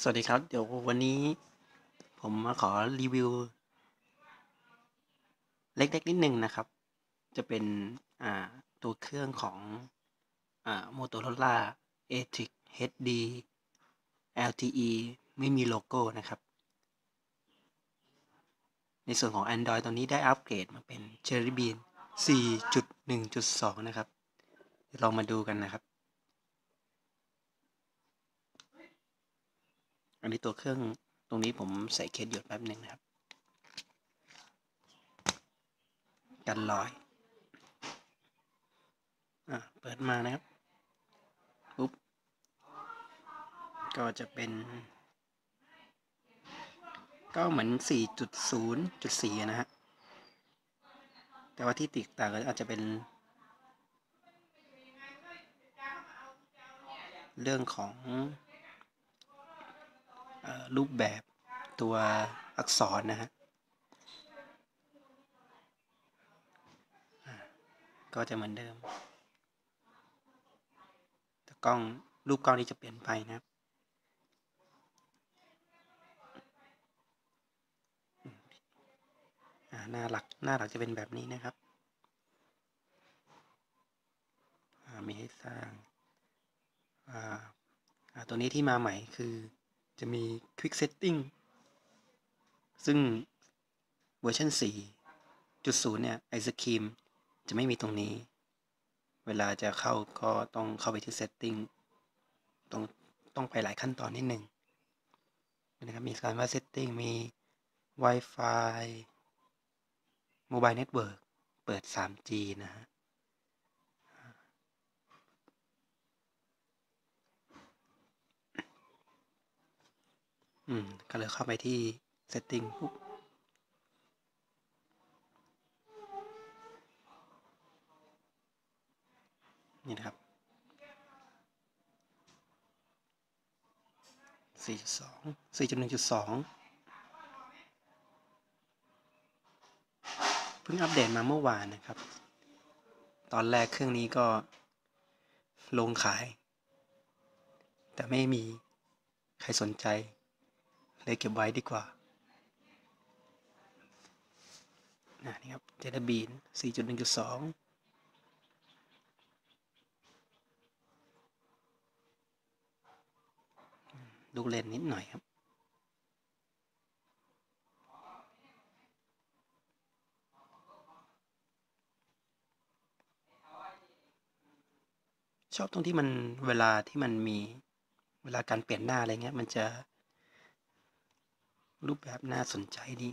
สวัสดีครับ เดี๋ยววันนี้ผมมาขอรีวิว เล็กๆนิดนึงนะครับ จะเป็นอ่าตัวเครื่องของอ่า Motorola a t r i c HD LTE ไม่มีโลโก้นะครับ ในส่วนของ Android ตอนนี้ได้อัปเกรดมาเป็น Cherry Bean 4.1.2 นะครับ ลองมาดูกันนะครับ อันนี้ตัวเครื่องตรงนี้ผมใส่เคสหยดแป๊บหนึ่งนะครับ กันรอย อะ เปิดมานะครับ ปุ๊บ ก็จะเป็น ก็เหมือน 4.0.4 นะฮะ แต่ว่าที่ติดต่างก็อาจจะเป็นเรื่องของ รูปแบบตัวอักษรนะฮะก็จะเหมือนเดิม แต่กล้องรูปกล้องนี้จะเปลี่ยนไปนะครับ หน้าหลักหน้าหลักจะเป็นแบบนี้นะครับ มีให้สร้าง ตัวนี้ที่มาใหม่คือ จะมี Quick Setting ซึ่งเวอร์ชัน4.0 เนี่ย ไอศครีมจะไม่มีตรงนี้ เวลาจะเข้าก็ต้องเข้าไปที่ Setting ต้องต้องไปหลายขั้นตอนนิดหนึ่งนะครับ มีการว่า Setting มี Wi-Fi Mobile Network เปิด 3G นะฮะ อืม ก็เลยเข้าไปที่ setting ปุ๊บนี่นะครับ4.2 4.1.2เพิ่งอัปเดตมาเมื่อวานนะครับ ตอนแรกเครื่องนี้ก็ลงขาย แต่ไม่มีใครสนใจ เลยเก็บไว้ดีกว่านี่ครับเจดบีน4.1.2ดูเลนนิดหน่อยครับ ชอบตรงที่มันเวลาที่มันมีเวลาการเปลี่ยนหน้าอะไรเงี้ย มันจะ รูปแบบน่าสนใจดี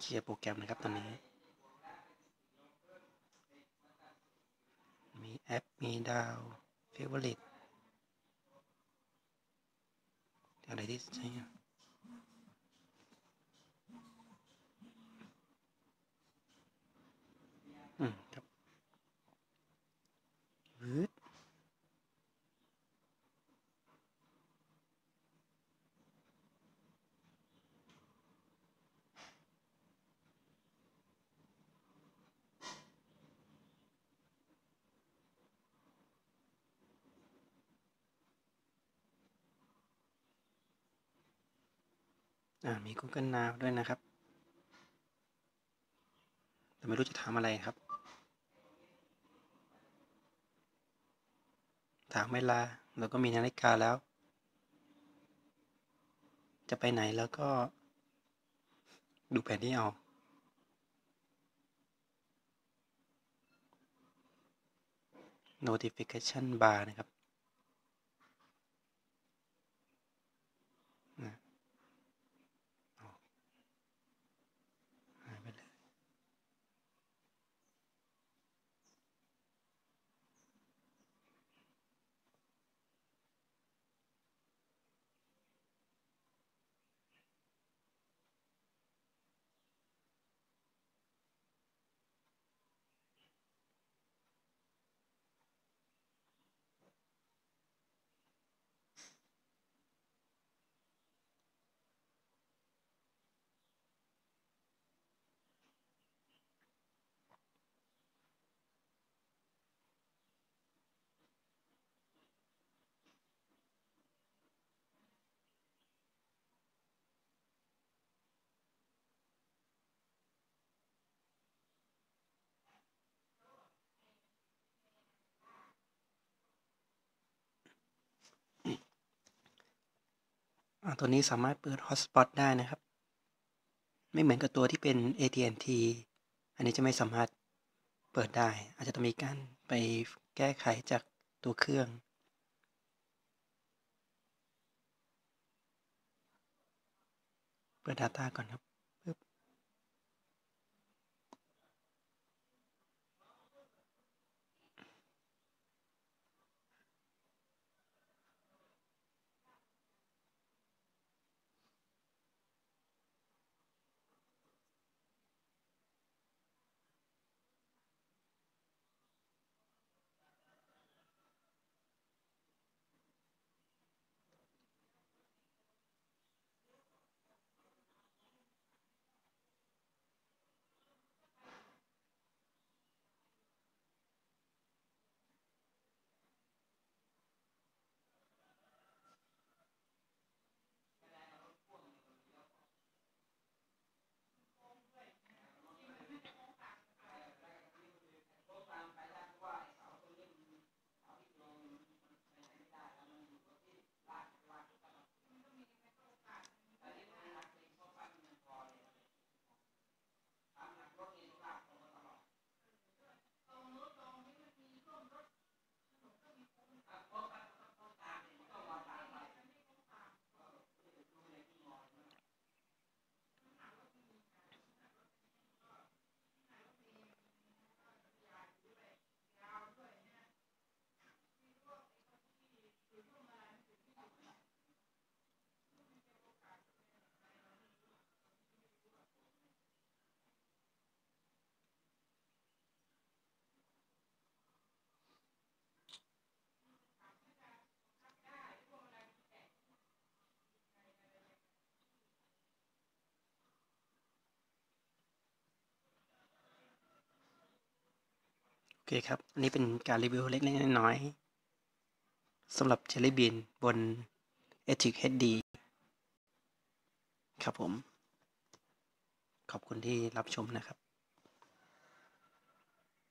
เคลียร์โปรแกรมนะครับตอนนี้ มีแอป มีดาวเฟเวอร์ลิต อะไรที่ใช่อืมครับวืดอ่า มี Google Now ด้วยนะครับ แต่ไม่รู้จะถามอะไรครับ ถามเวลาแล้วก็มีนาฬิกาแล้ว จะไปไหนแล้วก็ ดูแผนที่เอา notification bar นะครับ ตัวนี้สามารถเปิด Hotspot ได้นะครับ ไม่เหมือนกับตัวที่เป็น AT&T อันนี้จะไม่สามารถเปิดได้ อาจจะต้องมีการไปแก้ไขจากตัวเครื่อง เปิด Data ก่อนครับ คครับ อันนี้เป็นการรีวิวเล็กๆน้อยๆสำหรับเจลลี่บีนบน Ethic HD ครับผม ขอบคุณที่รับชมนะครับ